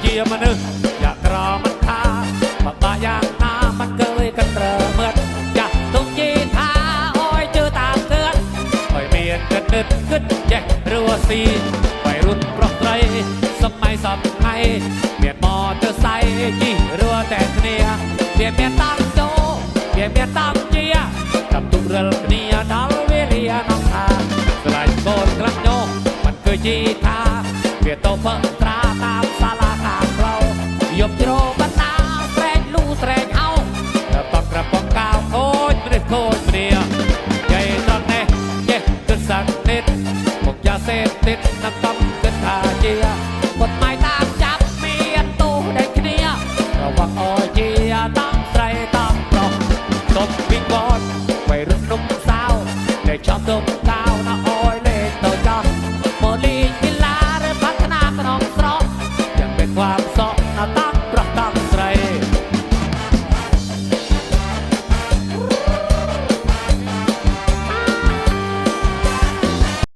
เจียมันอยากรอมันทาปะปายางนามันเกยกันเตรเมื่อยากตุ้งยีทาอ้อยเจอตามเกิน้อยเมียนกันนึกขึ้นแจ็ครัวซีไปรุ่นปรกไรสมัยสับไทยเมียมอเตอร์ไซค์จี่รัวแต่เนียเปียเมียตั้งโจเปียเมียตั้งเจีย กับตุ้งเรือเนียดาวเวียน้องทาสลายโกนกลับโยมันเคยจีทาเปียโตเพิ่យប់ជ្រោបណ្ដាស្រែកលូស្រែកអោក្រប៉ុកក្រប៉ុកកៅខូចព្រេះខូចព្រាយាយតតនេះចេះគិតសាក់តិតមកយ៉ាសេតតិតដល់កំគិតថាជាបុតម៉ៃតាមចាប់មានទោសដូចគ្នាប្រវត្តិអោជាតាមស្រីតាមប្រុសទុំពីកតវៃរត់នំសាវតែចង់ទុំកៅណា